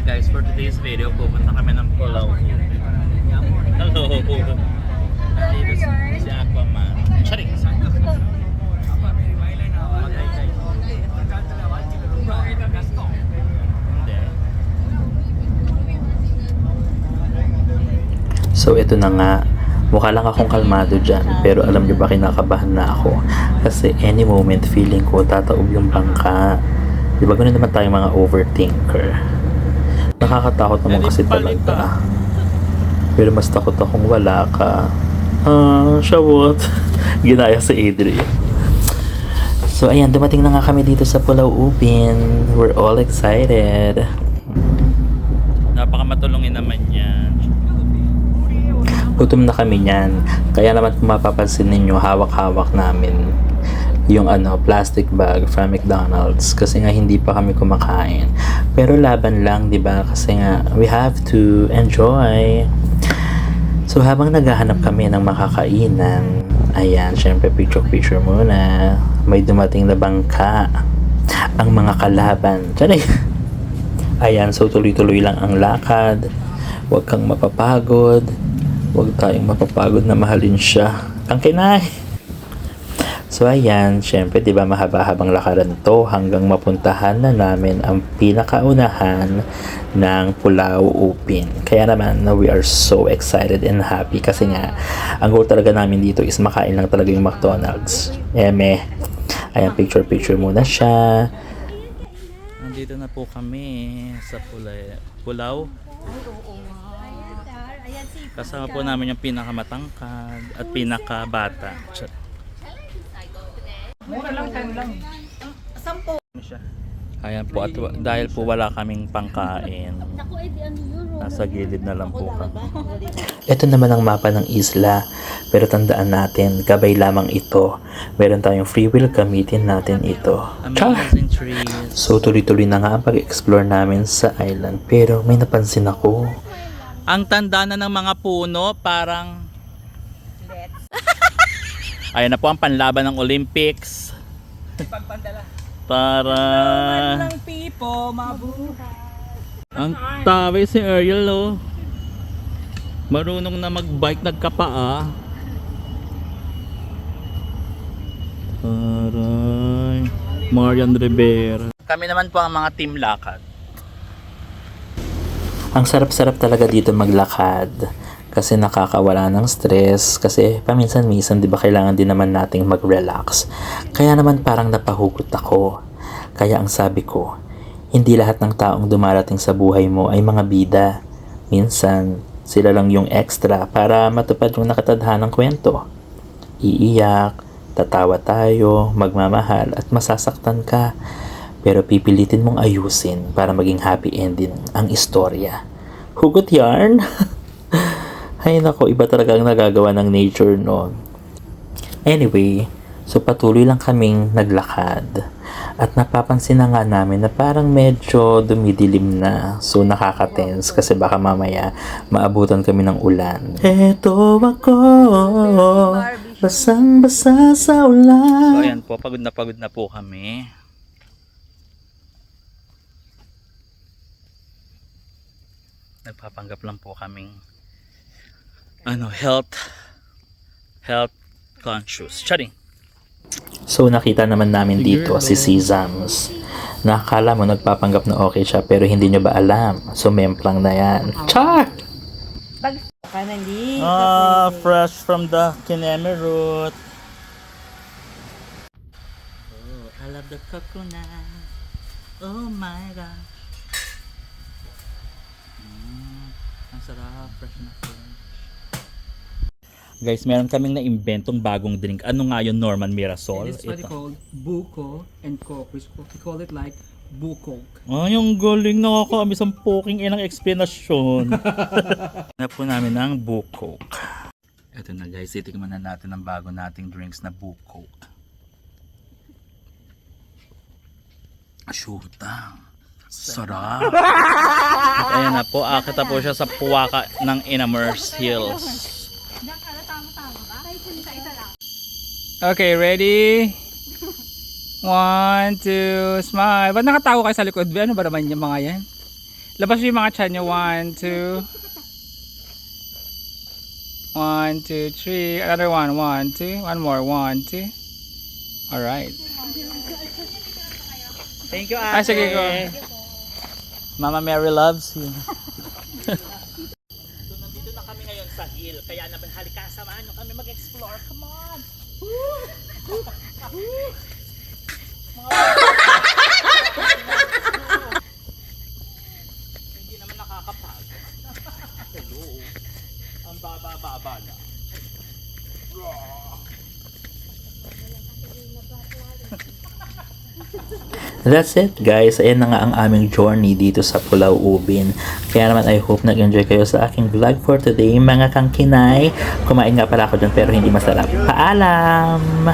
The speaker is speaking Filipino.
Guys, for today's video, pupunta kami ng Pulau. Hello! Nandito si, Aquaman. Hindi. So ito na nga, mukha lang akong kalmado dyan pero alam nyo ba kinakabahan na ako kasi any moment feeling ko tataob yung bangka. Di ba ganun naman tayo mga overthinker? Nakakatakot naman kasi talaga. Pero mas takot akong wala ka. Ah, shawot. Ginaya si Adrian. So ayan, dumating na nga kami dito sa Pulau Upin. We're all excited. Napakamatulungin naman yan. Gutom na kami niyan. Kaya naman kung mapapansin ninyo, hawak-hawak namin yung ano, plastic bag from McDonald's kasi nga hindi pa kami kumakain. Pero laban lang, 'di ba? Kasi nga we have to enjoy. So habang naghahanap kami ng makakainan, ayan, syempre picture-picture muna. May dumating na bangka. Ang mga kalaban. Tiyaray! Ayan, so tuloy-tuloy lang ang lakad. Huwag kang mapapagod. Huwag tayong mapapagod na mahalin siya. Ang kinay! So ayan, syempre 'di ba mahaba-habang lakaran to hanggang mapuntahan na namin ang pinakaunahan ng Pulau Upin. Kaya naman na we are so excited and happy kasi nga ang goal talaga namin dito is makain lang talaga yung McDonald's. Eme. Ayan, picture-picture muna siya. Nandito na po kami sa Pulay, Pulau. Kasama po namin yung pinakamatangkad at pinakabata. Ch- Ayan po at wa- dahil po wala kaming pangkain. Nasa gilid na lang po kami. Ito naman ang mapa ng isla. Pero tandaan natin, gabay lamang ito. Meron tayong free will, gamitin natin ito. Char! Amazing trees. So tuloy-tuloy na nga ang pag-explore namin sa island. Pero may napansin ako. Ang tanda na ng mga puno parang Ayan na po ang panlaban ng Olympics. Para ng pipo, mabuhay. ang tabi si Ariel oh. Marunong na magbike nagkapaa. Aray. Marian Rivera. Kami naman po ang mga team lakad. Ang sarap-sarap talaga dito maglakad. Kasi nakakawala ng stress. Kasi paminsan-minsan, di ba, kailangan din naman nating mag-relax. Kaya naman parang napahugot ako. Kaya ang sabi ko, hindi lahat ng taong dumarating sa buhay mo ay mga bida. Minsan, sila lang yung extra para matupad yung nakatadhanang kwento. Iiyak, tatawa tayo, magmamahal at masasaktan ka. Pero pipilitin mong ayusin para maging happy ending ang istorya. Hugot yarn? Ay nako, iba talaga ang nagagawa ng nature no. Anyway, so patuloy lang kaming naglakad. At napapansin na nga namin na parang medyo dumidilim na. So nakaka-tense kasi baka mamaya maabutan kami ng ulan. Eto ako, basang-basa sa So ulan. ayan po, pagod na pagod na po kami. Nagpapanggap lang po kaming ano, health health conscious. Charing. So nakita naman namin dito si Sesams. Nakakala mo nagpapanggap na okay siya pero hindi nyo ba alam? So memplang na yan. Char! Ah, fresh from the kineme root. Oh, I love the coconut. Oh my gosh. Mm, ang sarap, fresh na fresh. Guys, meron kaming na-inventong bagong drink. Ano nga yun, Norman Mirasol? It's what they call buko and coke. We we call it like bukok. Ay, ang galing nakakaamis ang poking inang explanation. na po namin ang Bukok. Ito na guys, itikman na natin ang bago nating drinks na Bukok. Shootang. Sarap. At ayan na po, akita po siya sa puwaka ng Inamers Hills. Okay, ready? One, two, smile. Ba't nakatawa kayo sa likod? Ano ba naman yung mga yan? Labas yung mga chan nyo. One, two. One, two, three. Another one. One, two. One more. One, two. Alright. Thank you, Ah, ate. sige, go. Mama Mary loves you. so, nandito na kami ngayon sa hill. Kaya naman halika, samahan nyo kami mag-explore. Come on! Hindi naman nakakapagod. Hello. Ang baba-baba na. That's it guys. Ayan na nga ang aming journey dito sa Pulau Ubin. Kaya naman I hope nag-enjoy kayo sa aking vlog for today. Mga kangkinay. Kumain nga pala ako dyan pero hindi masarap. Paalam!